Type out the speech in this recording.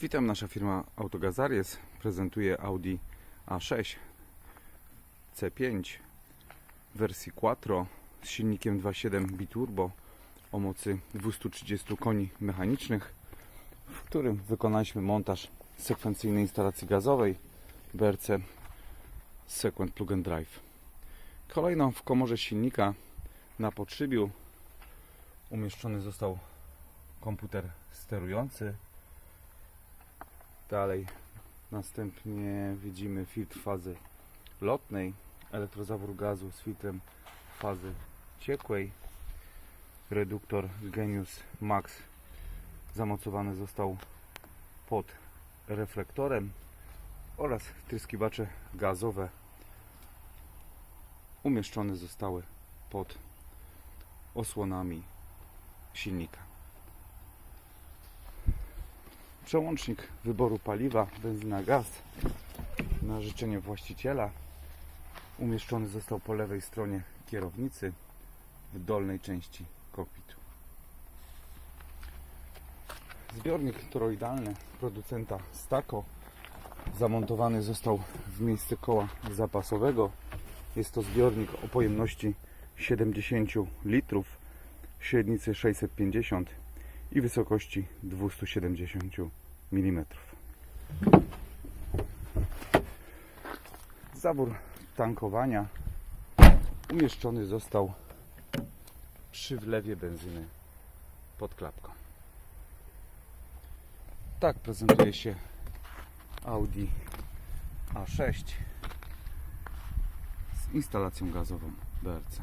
Witam, nasza firma Autogazaries prezentuje Audi A6 C5 w wersji Quattro z silnikiem 2.7 biturbo o mocy 230 koni mechanicznych, w którym wykonaliśmy montaż sekwencyjnej instalacji gazowej BRC Sequent Plug and Drive. Kolejno w komorze silnika na podszybiu umieszczony został komputer sterujący Dalej następnie widzimy filtr fazy lotnej, elektrozawór gazu z filtrem fazy ciekłej. Reduktor Genius Max zamocowany został pod reflektorem oraz wtryskiwacze gazowe umieszczone zostały pod osłonami silnika. Przełącznik wyboru paliwa, benzyna, gaz na życzenie właściciela umieszczony został po lewej stronie kierownicy w dolnej części kokpitu. Zbiornik toroidalny producenta Stako zamontowany został w miejsce koła zapasowego. Jest to zbiornik o pojemności 70 litrów, średnicy 650 i wysokości 270 mm. Zawór tankowania umieszczony został przy wlewie benzyny pod klapką. Tak prezentuje się Audi A6 z instalacją gazową BRC.